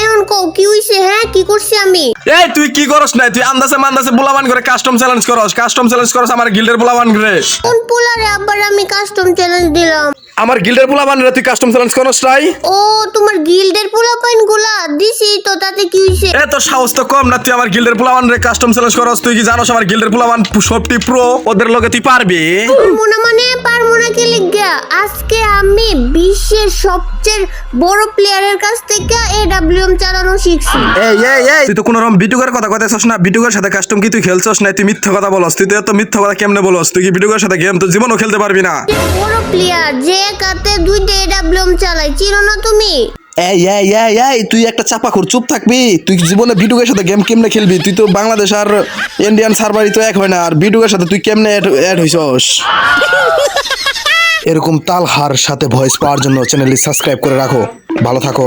এখন কও কি হইছে হ্যাঁ? কি করছি আমি? এই তুই কি করস না তুই আন্দাজে মান্দাজে বুলাবান করে কাস্টম চ্যালেঞ্জ করস। কাস্টম চ্যালেঞ্জ করস আমার গিল্ডের বুলাবান করে। কোন পোলারে আবার আমি কাস্টম চ্যালেঞ্জ দিলাম? আমার গিল্ডের বুলাবান রে তুই কাস্টম চ্যালেঞ্জ করস তাই ও তোমার গিল্ডের পোলা পাইনগুলা? দিছি তো তাতে কি হইছে? এ তোর সাহস তো কম না তুই আমার গিল্ডের বুলাবান রে কাস্টম চ্যালেঞ্জ করস। তুই কি জানোস আমার গিল্ডের বুলাবান সবটি প্রো ওদের লগে তুই পারবি? মনে আমি বিশ্বের সবচেয়ে বড় প্লেয়ারের কাছ থেকে এডব্লিউএম চালানো শিখছি। এই এই এই। তুই তো কোনো রকম বিটুকের কথা কইতেছস না। বিটুকের সাথে কাস্টম কি তুই খেলছস না? তুই মিথ্যা কথা বলস। তুই তো এত মিথ্যা কথা কেমনে বলস? তুই কি বিটুকের সাথে গেম তো জীবনও খেলতে পারবি না। যে বড় প্লেয়ার যে কাতে দুইটা এডব্লিউএম চালাই চিনো না তুমি? এই এই এই এই তুই একটা চাপা খোর চুপ থাকবি। তুই জীবনে বিটুকের সাথে গেম কেমনে খেলবি? তুই তো বাংলাদেশ আর ইন্ডিয়ান সার্ভারই তো এক হয় না। আর বিটুকের সাথে তুই কেমনে অ্যাড হইছস? এরকম তাল হার সাথে ভয়েস পাওয়ার জন্য চ্যানেলটি সাবস্ক্রাইব করে রাখো। ভালো থাকো।